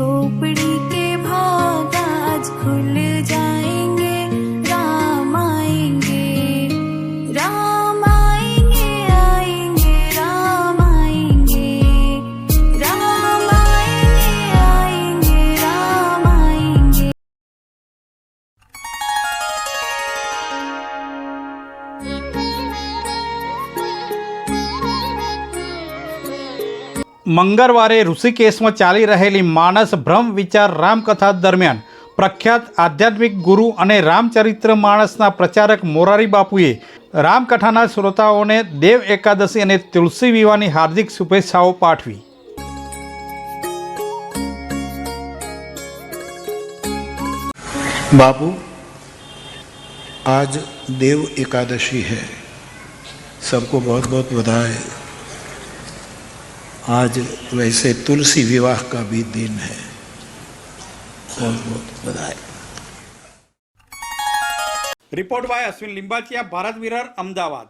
झोपड़ी के भाग आज खुल મંગળવારે ઋષિકેશમાં ચાલી રહેલી માનસ બ્રહ્મ વિચાર રામકથા દરમિયાન પ્રખ્યાત આધ્યાત્મિક ગુરુ અને રામચરિત્ર માણસના પ્રચારક મોરારી બાપુએ રામકથાના શ્રોતાઓને દેવ એકાદશી અને તુલસી વિવાહની હાર્દિક શુભેચ્છાઓ પાઠવી बाबू आज देव एकादशी है सबको बहुत बहुत बधाई आज वैसे तुलसी विवाह का भी दिन है। बहुत बहुत बधाई। रिपोर्ट बाय अश्विन लिंबाचिया भारत विरर अहमदाबाद